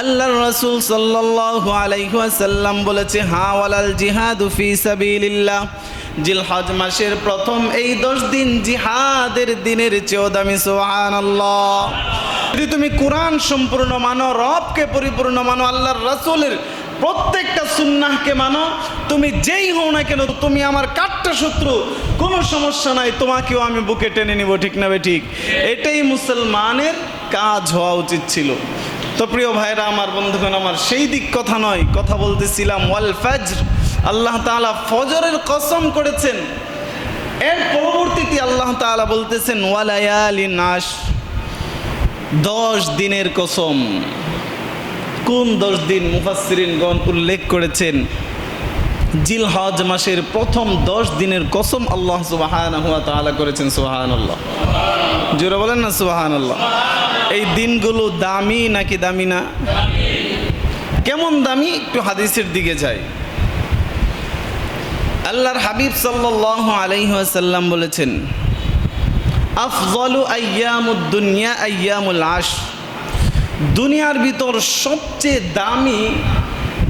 আল্লাহর রসুল সাল্লাল্লাহু আলাইহি ওয়াসাল্লাম বলেছে, হা ওয়ালাল জিহাদু ফি সাবিলিল্লাহ। জিলহজ মাসের প্রথম এই দশ দিন জিহাদের দিনের চেয়েও দামি, সুবহানাল্লাহ। যদি তুমি কোরআন সম্পূর্ণ মানো, রবকে পরিপূর্ণ মানো, আল্লাহর রাসূলের প্রত্যেকটা সুন্নাহকে মানো, তুমি যেই হও না কেন, তুমি আমার কাট্টা শত্রু, কোনো সমস্যা নাই, তোমাকেও আমি বুকে টেনে নিব, ঠিক না ঠিক? এটাই মুসলমানের কাজ হওয়া উচিত ছিল। তো প্রিয় ভাইরা, আমার বন্ধুগণ, আমার সেই দিক কথা নয়। কথা বলতেছিলাম, ওয়াল ফজর। আল্লাহ তাআলা ফজরের কসম করেছেন। এর পরবর্তীতে আল্লাহ তাআলা বলতেছেন, ওয়ালায়ালি নাশ। দশ দিনের কসম। কোন দশ দিন মুফাসসিরিনগণ উল্লেখ করেছেন? জিলহজ মাসের প্রথম দশ দিনের কসম আল্লাহ তাআলা করেছেন, সুবহানাল্লাহ। জোরে বলেন না সুবাহান আল্লাহ এই দিনগুলো দামি নাকি দামি না? কেমন দামি? একটু হাদিসের দিকে যাই। আল্লাহর হাবিব সাল্লাল্লাহু আলাইহি ওয়াসাল্লাম বলেছেন, আফজালু আইয়ামুদ দুনিয়া আইয়ামুল আশ দুনিয়ার ভিতর সবচেয়ে দামি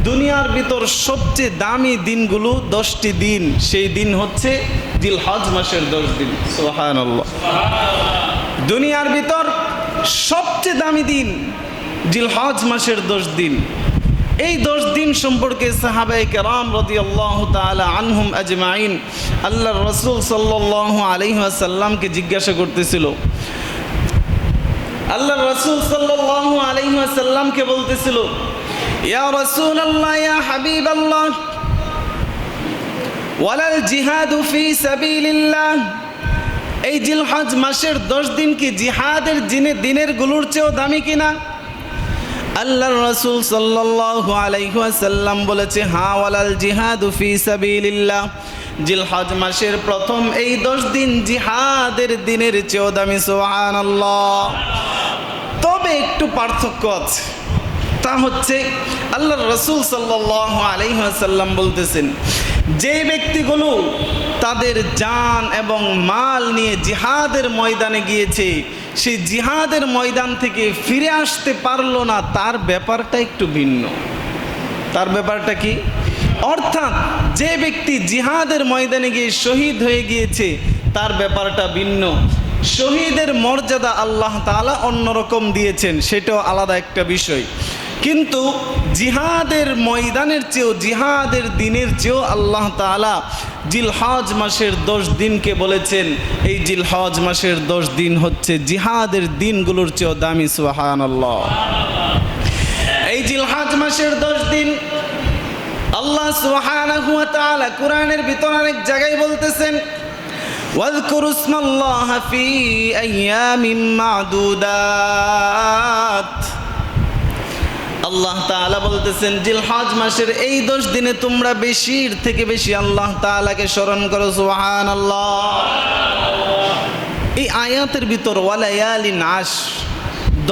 দুনিয়ার ভিতর সবচেয়ে দামি দিনগুলো দশটি দিন। সেই দিন হচ্ছে দিল হজ মাসের দশ দিন। সোহান দুনিয়ার ভিতর সবচেয়ে দামি দিন জিল হজ মাসের দশ দিন। এই দশ দিন সম্পর্কে সাহাবাই কেরাম রদি আল্লাহ তালা আনহুম আজমাইন আল্লাহ রসুল সাল্লাহ আলহিহাসাল্লামকে জিজ্ঞাসা করতেছিল। আল্লাহ রসুল সাল্লাহ আলহিহাসাল্লামকে বলতেছিল ইয়া রসুল আল্লাহ ইয়া হাবিব আল্লাহ ওয়ালাল জিহাদু ফি সাবিলিল্লাহ। এই জিলহজ মাসের দশ দিন কি জিহাদের জিনে দিনেরগুলোর চেয়েও দামি কিনা? আল্লাহর রাসূল সাল্লাল্লাহু আলাইকুয়াসাল্লাম বলেছে, হা, ওয়ালাল জিহাদু ফি সাবিলিল্লাহ। জিলহজ মাসের প্রথম এই দশ দিন জিহাদের দিনের চেয়েও দামি, সুবহানাল্লাহ। তবে একটু পার্থক্য আছে। তা হচ্ছে আল্লাহ রসুল সাল্লাল্লাহু আলাইহি ওয়াসাল্লাম বলতেছেন, যে ব্যক্তিগুলো তাদের জান এবং মাল নিয়ে জিহাদের ময়দানে গিয়েছে সেই জিহাদের ময়দান থেকে ফিরে আসতে পারল না, তার ব্যাপারটা একটু ভিন্ন। তার ব্যাপারটা কি? অর্থাৎ যে ব্যক্তি জিহাদের ময়দানে গিয়ে শহীদ হয়ে গিয়েছে, তার ব্যাপারটা ভিন্ন। শহীদের মর্যাদা আল্লাহ তাআলা অন্যরকম দিয়েছেন, সেটাও আলাদা একটা বিষয়। কিন্তু জিহাদের ময়দানের চেয়েও জিহাদের দিনের চেয়েও আল্লাহ তাআলা জিলহজ মাসের দশ দিনকে বলেছেন এই জিলহজ মাসের দশ দিন হচ্ছে জিহাদের দিনগুলোর চেয়েও দামি সুহান আল্লাহ এই জিলহজ মাসের দশ দিন আল্লাহ সুবহানাহু ওয়া তাআলা কোরআনের ভিতর অনেক জায়গায় বলতেছেন واذكروا اسم الله في أيام معدودات আল্লাহ তাআলা বলতেছেন জিলহজ মাসের এই দশ দিনে তোমরা বেশির থেকে বেশি আল্লাহ তাআলাকে স্মরণ করো, সুবহানাল্লাহ। এই আয়াতের ভিতর ওয়ালায়ালি নাশ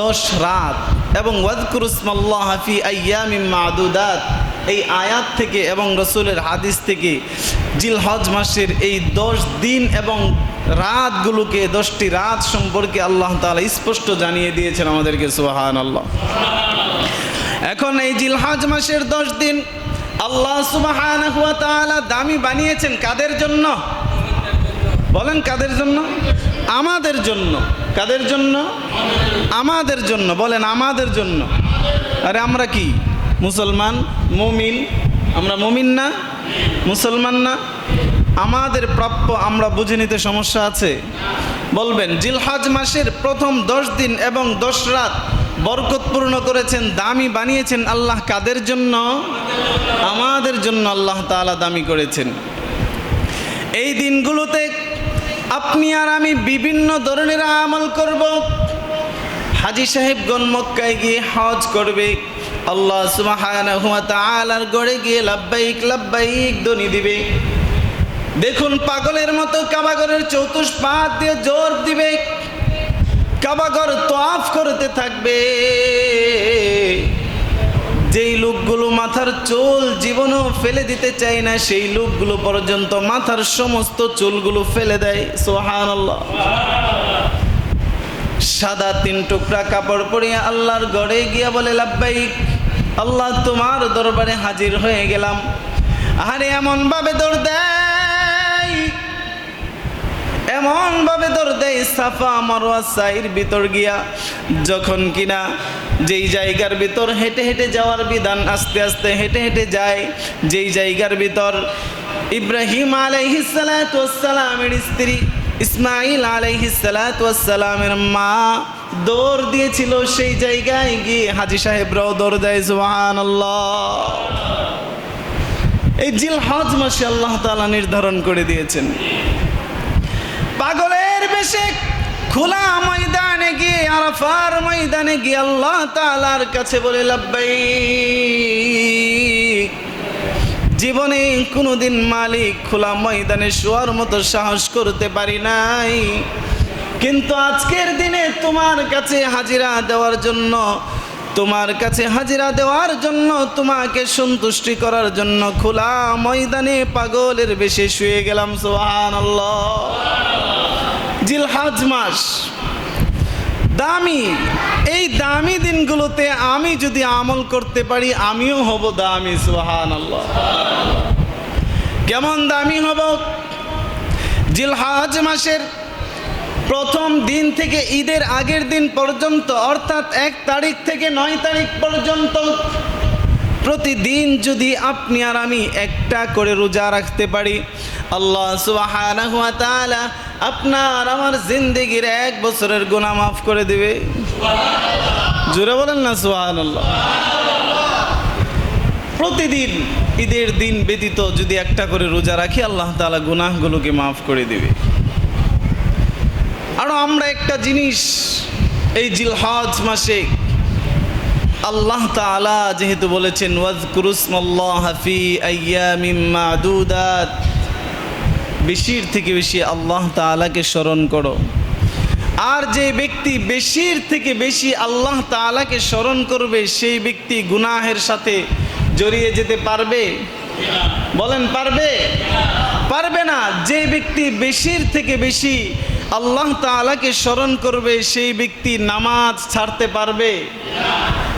দশ রাত, এবং ওয়াদকুরুসমাল্লাহ ফি আয়ামিম মাদুদাত, এই আয়াত থেকে এবং রসুলের হাদিস থেকে জিলহজ মাসের এই দশ দিন এবং রাতগুলোকে, দশটি রাত সম্পর্কে আল্লাহ তাআলা স্পষ্ট জানিয়ে দিয়েছেন আমাদেরকে সুহান আল্লাহ এখন এই জিলহাজ মাসের দশ দিন আল্লাহ তাআলা দামি বানিয়েছেন কাদের জন্য? বলেন কাদের জন্য? আমাদের জন্য। কাদের জন্য? আমাদের জন্য। বলেন আমাদের জন্য। আরে আমরা কি? মুসলমান? মুমিন? আমরা মুমিন না? মুসলমান না? আমাদের প্রাপ্য আমরা বুঝে নিতে সমস্যা আছে? বলবেন, জিলহাজ মাসের প্রথম দশ দিন এবং দশ রাত বরকতপূর্ণ করেছেন, দামি বানিয়েছেন আল্লাহ কাদের জন্য? আমাদের জন্য আল্লাহ তাআলা দামি করেছেন। এই দিনগুলোতে আপনি আর আমি বিভিন্ন ধরনের আমল করব। হাজি সাহেবগণ মক্কায় গিয়ে হজ করবে। আল্লাহ তাআলার গড়ে গিয়ে লাব্বাইক লাব্বাইক ধ্বনি দিবে। দেখুন পাগলের মতো কাবাগরের চতুষ্পাদ দিয়ে জোর দিবে। কাবাগর তোয়াফ করতে থাকবে। যেই লোকগুলো মাথার চুল জীবনও ফেলে দিতে চায় না, সেই লোকগুলো পর্যন্ত মাথার সমস্ত চুলগুলো ফেলে দেয়। সোহান সাদা তিন টুকরা কাপড় পরিয়ে আল্লাহর গড়ে গিয়া বলে, লাব্বাইক, আল্লাহ তোমার দরবারে হাজির হয়ে গেলাম। আরে এমন ভাবে দৌড় দেয় এমন ভাবে দৌড় দেয় সাফা মারোয়া সাইর ভিতর গিয়া, যখন কিনা যেই জায়গার ভিতর হেঁটে হেঁটে যাওয়ার বিধান আস্তে আস্তে হেঁটে হেঁটে যায়, যেই জায়গার ভিতর ইব্রাহিম আলাইহিসালামের স্ত্রী ইসমাইল আলাইহিসালামের মা দৌড় দিয়েছিল সেই জায়গায় গিয়ে হাজি সাহেবরাও দৌড় দেয় সুহান এই জিল হজ মাসে আল্লাহ তাআলা নির্ধারণ করে দিয়েছেন। খোলা ময়দানে গিয়ে, আরাফার ময়দানে গিয়ে আল্লাহ তাআলার কাছে বলে লাব্বাই জীবনে কোনোদিন মালিক খোলা ময়দানে শোয়ার মতো সাহস করতে পারি নাই। কিন্তু আজকের দিনে তোমার কাছে হাজিরা দেওয়ার জন্য, তোমার কাছে হাজিরা দেওয়ার জন্য, তোমাকে সন্তুষ্টি করার জন্য খোলা ময়দানে পাগলের বেশে শুয়ে গেলাম সোহান জিলহাজ মাস। দামি, এই দামি দিনগুলোতে আমি যদি আমল করতে পারি, আমিও হব দামি সোহান কেমন দামি হব? জিলহাজ মাসের প্রথম দিন থেকে ঈদের আগের দিন পর্যন্ত, অর্থাৎ এক তারিখ থেকে নয় তারিখ পর্যন্ত, প্রতিদিন যদি আপনি আর আমি একটা করে রোজা রাখতে পারি আল্লাহ তাআলা আপনার আমার জিন্দেগির এক বছরের গুনাহ মাফ করে দিবে। জোরে বলেন না সুবহানাল্লাহ। প্রতিদিন ঈদের দিন ব্যতীত যদি একটা করে রোজা রাখি, আল্লাহ তাআলা গুনাহগুলোকে মাফ করে দিবে। আরও আমরা একটা জিনিস, এই জিলহজ মাসে আল্লাহ তাআলা যেহেতু বলেছেন ওয়াজ কুরুসমল্লাহ হাফি ফি মিম্মা মাদুদাত। বেশির থেকে বেশি আল্লাহ তাআলাকে স্মরণ করো। আর যে ব্যক্তি বেশির থেকে বেশি আল্লাহ তাআলাকে স্মরণ করবে, সেই ব্যক্তি গুনাহের সাথে জড়িয়ে যেতে পারবে। বলেন, পারবে? পারবে না। যে ব্যক্তি বেশির থেকে বেশি আল্লাহ তাআলাকে স্মরণ করবে, সেই ব্যক্তি নামাজ ছাড়তে পারবে।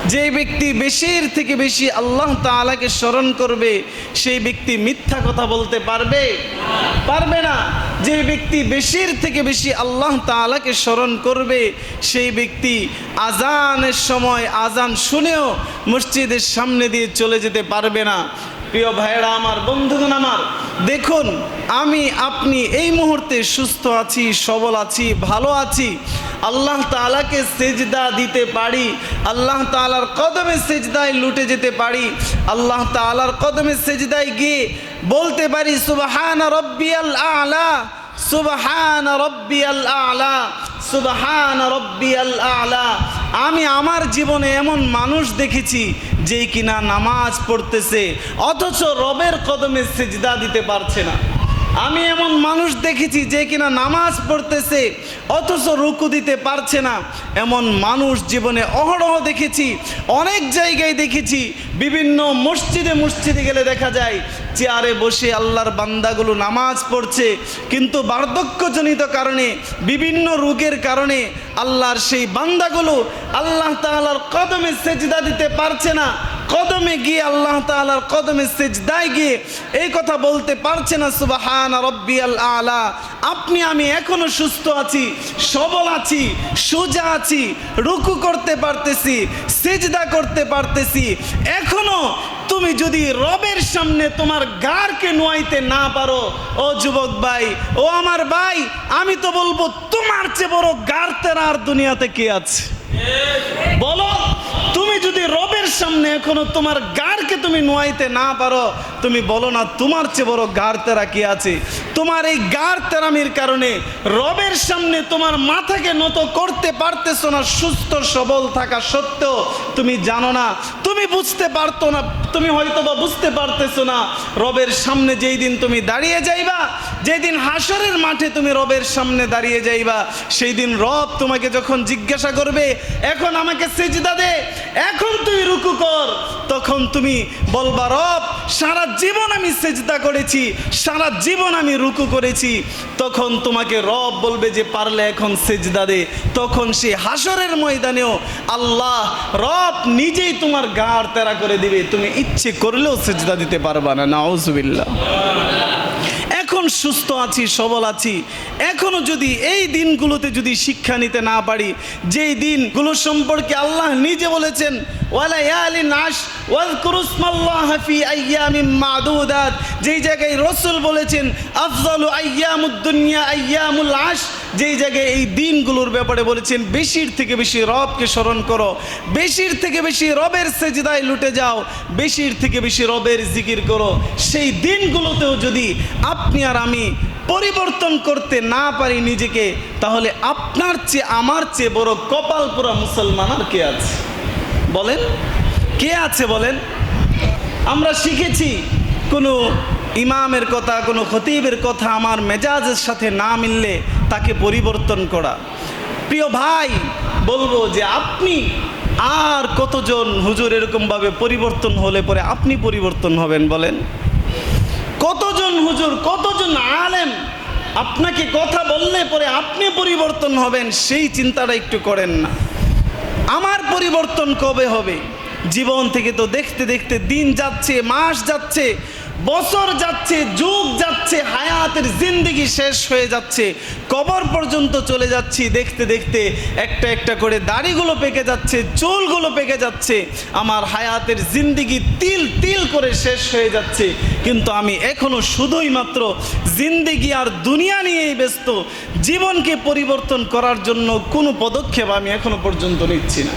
যে ব্যক্তি বেশির থেকে বেশি আল্লাহ তালাকে স্মরণ করবে, সেই ব্যক্তি মিথ্যা কথা বলতে পারবে? পারবে না। যে ব্যক্তি বেশির থেকে বেশি আল্লাহ তালাকে স্মরণ করবে, সেই ব্যক্তি আজানের সময় আজান শুনেও মসজিদের সামনে দিয়ে চলে যেতে পারবে না। প্রিয় ভাইয়েরা, আমার বন্ধুগণ আমার, দেখুন, আমি, আপনি এই মুহূর্তে সুস্থ আছি, সবল আছি, ভালো আছি। আল্লাহ তালাকে সেজদা দিতে পারি, আল্লাহ তাআলার কদমে সেজদায় লুটে যেতে পারি, আল্লাহ তাআলার কদমে সেজদায় গিয়ে বলতে পারি, সুবহান রব্বিয়াল আলা, সুবহান রব্বিয়াল আলা। সুবহান রব্বিয়াল আলা। আমি আমার জীবনে এমন মানুষ দেখেছি যে কিনা নামাজ পড়তেছে, অথচ রবের কদমে সেজদা দিতে পারছে না। আমি এমন মানুষ দেখেছি, যে কিনা নামাজ পড়তেছে, অথচ রুকু দিতে পারছে না। এমন মানুষ জীবনে অহরহ দেখেছি, অনেক জায়গায় দেখেছি, বিভিন্ন মসজিদে মসজিদে গেলে দেখা যায় চেয়ারে বসে আল্লাহর বান্দাগুলো নামাজ পড়ছে, কিন্তু বার্ধক্যজনিত কারণে, বিভিন্ন রোগের কারণে আল্লাহর সেই বান্দাগুলো আল্লাহ তাআলার কদমে সেজদা দিতে পারছে না। কদমে গিয়ে আল্লাহ তাআলার কদমে সেজদায় গিয়ে এই কথা বলতে পারছে না, সুবাহান রব্বিয়াল আলা। আপনি, আমি এখনও সুস্থ আছি, সবল আছি, সোজা আছি, রুকু করতে পারতেছি, সেজদা করতে পারতেছি। এখনও তুমি যদি রবের সামনে তোমার গারকে নোয়াইতে না পারো, ও যুবক ভাই, ও আমার ভাই, আমি তো বলব তোমার চেয়ে বড় গার তেরা আর দুনিয়াতে কে আছে? বলো, তুমি যদি রবের সামনে এখনও তোমার গারকে তুমি নোয়াইতে না পারো, তুমি বলো না তোমার চেয়ে বড় গার তেরা কি আছে? তোমার এই গার তেরামির কারণে রবের সামনে তোমার মাথাকে নত করতে পারতেছো না, সুস্থ সবল থাকা সত্ত্বেও। তুমি জানো না তুমি বুঝতে পারতো না, তুমি হয়তো বা বুঝতে পারতেছো না, রবের সামনে যেই দিন তুমি দাঁড়িয়ে যাইবা, যেই দিন হাসরের মাঠে তুমি রবের সামনে দাঁড়িয়ে যাইবা, সেই দিন রব তোমাকে যখন জিজ্ঞাসা করবে, এখন আমাকে সেজদা দে, এখন তুই রুকু কর, তখন তুমি বলবা, রব, সারা জীবন আমি সেজদা করেছি, সারা জীবন আমি রুকু করেছি। তখন তোমাকে রব বলবে যে, পারলে এখন সেজদা দে। তখন সে হাসরের ময়দানেও আল্লাহ, রব নিজেই তোমার গাড় তেরা করে দিবে। তুমি ইচ্ছে করলেও সেজদা দিতে পারবা না নাউজুবিল্লাহ। এখন সুস্থ আছি, সবল আছি। এখনও যদি এই দিনগুলোতে যদি শিক্ষা নিতে না পারি, যেই দিনগুলো সম্পর্কে আল্লাহ নিজে বলেছেন যেই জায়গায় যেই জায়গায় এই দিনগুলোর ব্যাপারে বলেছেন, বেশির থেকে বেশি রবকে স্মরণ করো। বেশির থেকে বেশি রবের সেজদায় লুটে যাও। বেশির থেকে বেশি রবের জিকির করো। সেই দিনগুলোতেও যদি আপনি আমি পরিবর্তন করতে না পারি নিজেকে, তাহলে আপনার চেয়ে, আমার চেয়ে বড় কপাল পুরা মুসলমান আর কে আছে? বলেন, কে আছে বলেন? আমরা শিখেছি, কোনো ইমামের কথা, কোনো খতিবের কথা আমার মেজাজের সাথে না মিললে তাকে পরিবর্তন করা। প্রিয় ভাই, বলব যে আপনি আর কতজন হুজুর এরকমভাবে পরিবর্তন হলে পরে আপনি পরিবর্তন হবেন বলেন? কতজন হুজুর, কতজন আলেম? আপনাকে কথা বললে পরে আপনি পরিবর্তন হবেন, সেই চিন্তাটা একটু করেন না। আমার পরিবর্তন কবে হবে? জীবন থেকে তো দেখতে দেখতে দিন যাচ্ছে, মাস যাচ্ছে, বছর যাচ্ছে, যুগ যাচ্ছে। হায়াতের জিন্দিগি শেষ হয়ে যাচ্ছে। কবর পর্যন্ত চলে যাচ্ছি, দেখতে দেখতে একটা একটা করে দাড়িগুলো পেকে যাচ্ছে, চুলগুলো পেকে যাচ্ছে। আমার হায়াতের জিন্দিগি তিল তিল করে শেষ হয়ে যাচ্ছে। কিন্তু আমি এখনও শুধুই মাত্র জিন্দিগি আর দুনিয়া নিয়েই ব্যস্ত। জীবনকে পরিবর্তন করার জন্য কোনো পদক্ষেপ আমি এখনও পর্যন্ত নিচ্ছি না।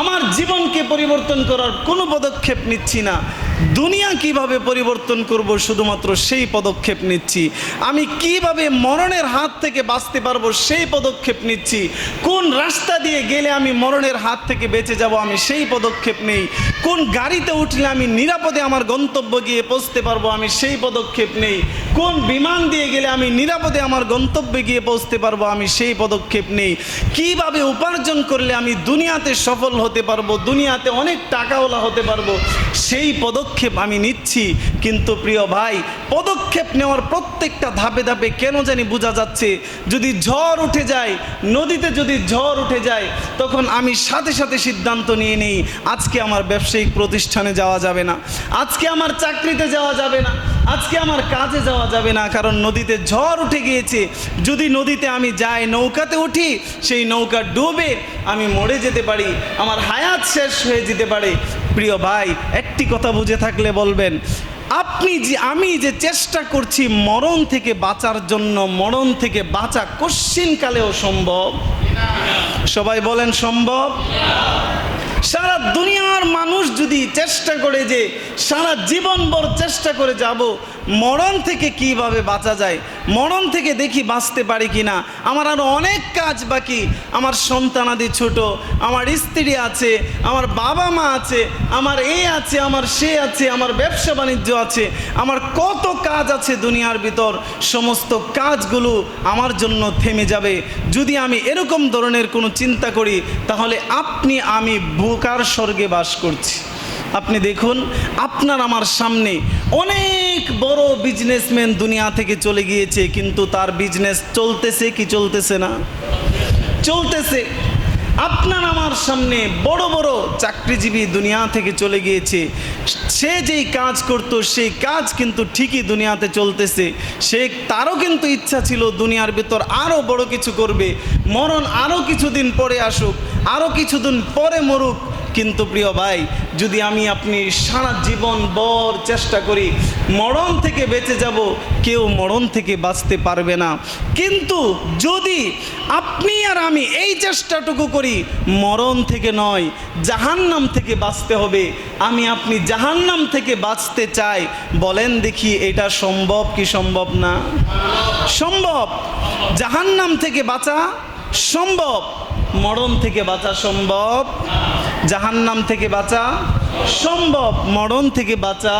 আমার জীবনকে পরিবর্তন করার কোনো পদক্ষেপ নিচ্ছি না। দুনিয়া কীভাবে পরিবর্তন করব শুধুমাত্র সেই পদক্ষেপ নিচ্ছি? আমি কীভাবে মরণের হাত থেকে বাঁচতে পারব সেই পদক্ষেপ নিচ্ছি? কোন রাস্তা দিয়ে গেলে আমি মরণের হাত থেকে বেঁচে যাব আমি সেই পদক্ষেপ নেই? কোন গাড়িতে উঠলে আমি নিরাপদে আমার গন্তব্য গিয়ে পৌঁছতে পারব আমি সেই পদক্ষেপ নেই? কোন বিমান দিয়ে গেলে আমি নিরাপদে আমার গন্তব্যে গিয়ে পৌঁছতে পারব আমি সেই পদক্ষেপ নেই? কীভাবে উপার্জন করলে আমি দুনিয়াতে সফল হতে পারব? দুনিয়াতে অনেক টাকাওয়ালা হতে পারব? সেই পদক্ষেপ আমি নিচ্ছি। কিন্তু প্রিয় ভাই, পদক্ষেপ নেওয়ার প্রত্যেকটা ধাপে ধাপে কেন জানি বোঝা যাচ্ছে, যদি ঝড় উঠে যায়, নদীতে যদি ঝড় উঠে যায়, তখন আমি সাথে সাথে সিদ্ধান্ত নিয়ে নিই, আজকে আমার ব্যবসায়িক প্রতিষ্ঠানে যাওয়া যাবে না, আজকে আমার চাকরিতে যাওয়া যাবে না। আজকে আমার কাজে যাওয়া যাবে না, কারণ নদীতে ঝড় উঠে গিয়েছে। যদি নদীতে আমি যাই, নৌকাতে উঠি, সেই নৌকা ডুবে আমি মরে যেতে পারি, আমার হায়াত শেষ হয়ে যেতে পারে। প্রিয় ভাই, একটি কথা বুঝে থাকলে বলবেন, আপনি যে, আমি যে চেষ্টা করছি মরণ থেকে বাঁচার জন্য, মরণ থেকে বাঁচা কশ্চিনকালেও সম্ভব? সবাই বলেন, সম্ভব? দুনিয়ার মানুষ যদি চেষ্টা করে যে সারা জীবনভর চেষ্টা করে যাব, মরণ থেকে কীভাবে বাঁচা যায়, মরণ থেকে দেখি বাঁচতে পারি কি না আমার আরও অনেক কাজ বাকি। আমার সন্তানাদি ছোট, আমার স্ত্রী আছে, আমার বাবা মা আছে, আমার এ আছে, আমার সে আছে, আমার ব্যবসা বাণিজ্য আছে, আমার কত কাজ আছে দুনিয়ার ভিতর, সমস্ত কাজগুলো আমার জন্য থেমে যাবে। যদি আমি এরকম ধরনের কোনো চিন্তা করি, তাহলে আপনি আমি বুকার স্বর্গে বাস করছি। আপনি দেখুন, আপনার আমার সামনে অনেক বড় বিজনেসম্যান দুনিয়া থেকে চলে গিয়েছে, কিন্তু তার বিজনেস চলতেছে কি চলতেছে না? চলতেছে। আপনার আমার সামনে বড় বড় চাকরিজীবী দুনিয়া থেকে চলে গিয়েছে। সে যেই কাজ করত, সেই কাজ কিন্তু ঠিকই দুনিয়াতে চলতেছে। সে, তারও কিন্তু ইচ্ছা ছিল দুনিয়ার ভিতর আরও বড় কিছু করবে। মরণ আরও কিছুদিন পরে আসুক, আরও কিছুদিন পরে মরুক। কিন্তু প্রিয় ভাই, যদি আমি আপনি সারা জীবন বর চেষ্টা করি, মরণ থেকে বেঁচে যাব, কেউ মরণ থেকে বাঁচতে পারবে না। কিন্তু যদি আপনি আর আমি এই চেষ্টাটুকু করি, মরণ থেকে নয়, জাহান্নাম থেকে বাঁচতে হবে। আমি আপনি জাহান্নাম থেকে বাঁচতে চাই। বলেন দেখি এটা সম্ভব কি সম্ভব না? সম্ভব। জাহান্নাম থেকে বাঁচা সম্ভব, মরণ থেকে বাঁচা সম্ভব। জাহান্নাম থেকে বাঁচা সম্ভব, মরণ থেকে বাঁচা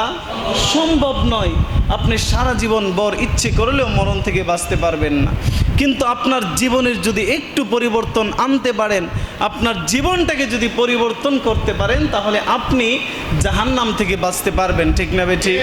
সম্ভব নয়। আপনি সারা জীবন বর ইচ্ছে করলেও মরণ থেকে বাঁচতে পারবেন না। কিন্তু আপনার জীবনের যদি একটু পরিবর্তন আনতে পারেন, আপনার জীবনটাকে যদি পরিবর্তন করতে পারেন, তাহলে আপনি জাহান্নাম থেকে বাঁচতে পারবেন। ঠিক না বেঠি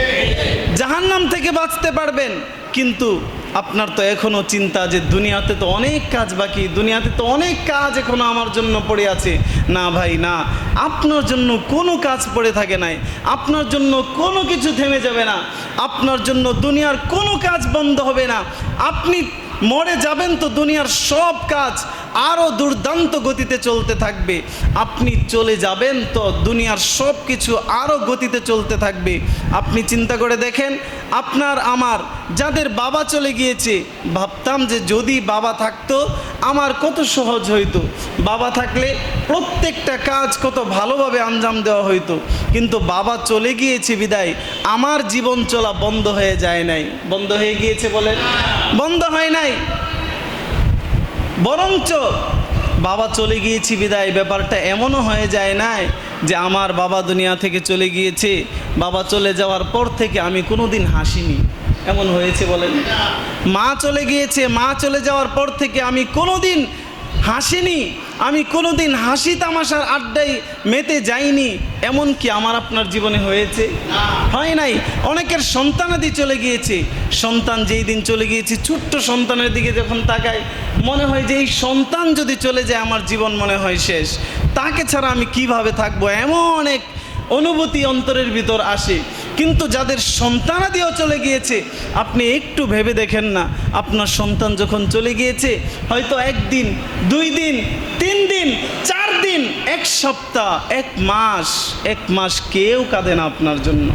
জাহান্নাম থেকে বাঁচতে পারবেন, কিন্তু আপনার তো এখনও চিন্তা যে দুনিয়াতে তো অনেক কাজ বাকি, দুনিয়াতে তো অনেক কাজ এখনও আমার জন্য পড়ে আছে। না ভাই, না। আপনার জন্য কোনো কাজ পড়ে থাকে নাই। আপনার জন্য কোনো কিছু থেমে যাবে না। আপনার জন্য দুনিয়ার কোনো কাজ বন্ধ হবে না। আপনি মরে যাবেন তো দুনিয়ার সব কাজ আরও দুর্দান্ত গতিতে চলতে থাকবে। আপনি চলে যাবেন তো দুনিয়ার সব কিছু আরও গতিতে চলতে থাকবে। আপনি চিন্তা করে দেখেন, আপনার, আমার, যাদের বাবা চলে গিয়েছে, ভাবতাম যে যদি বাবা থাকতো, আমার কত সহজ হইতো। বাবা থাকলে প্রত্যেকটা কাজ কত ভালোভাবে আঞ্জাম দেওয়া হইতো। কিন্তু বাবা চলে গিয়েছে বিদায়, আমার জীবন চলা বন্ধ হয়ে যায় নাই। বন্ধ হয়ে গিয়েছে বলে বন্ধ হয় নাই। বরঞ্চ বাবা চলে গিয়েছি বিদায়। ব্যাপারটা এমনও হয়ে যায় নাই যে আমার বাবা দুনিয়া থেকে চলে গিয়েছে। বাবা চলে যাওয়ার পর থেকে আমি কোনো দিন হাসিনি। এমন হয়েছে বলেন। মা চলে গিয়েছে, মা চলে যাওয়ার পর থেকে আমি কোনো দিন হাসিনি। আমি কোনো দিন হাসি তামাশার আড্ডায় মেতে যাইনি, এমন কি আমার আপনার জীবনে হয়েছে? হয় নাই? অনেকের সন্তানাদি চলে গিয়েছে। সন্তান যেই দিন চলে গিয়েছে, ছোট্ট সন্তানের দিকে যখন তাকায়, মনে হয় যে এই সন্তান যদি চলে যায়, আমার জীবন মনে হয় শেষ। তাকে ছাড়া আমি কীভাবে থাকব? এমন এক অনুভূতি অন্তরের ভিতর আসে। কিন্তু যাদের সন্তানাদিও চলে গিয়েছে, আপনি একটু ভেবে দেখেন না, আপনার সন্তান যখন চলে গিয়েছে, হয়তো একদিন, দুই দিন, তিন দিন, চার দিন, এক সপ্তাহ, এক মাস এক মাস কেউ কাঁদে না আপনার জন্য।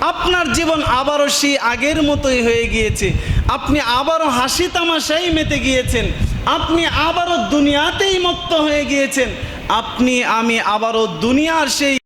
আপনার জীবন আবারও সেই আগের মতোই হয়ে গিয়েছে। আপনি আবারও হাসি তামাশাই মেতে গিয়েছেন। আপনি আবারও দুনিয়াতেই মত্ত হয়ে গিয়েছেন। আপনি, আমি আবারও দুনিয়ার সেই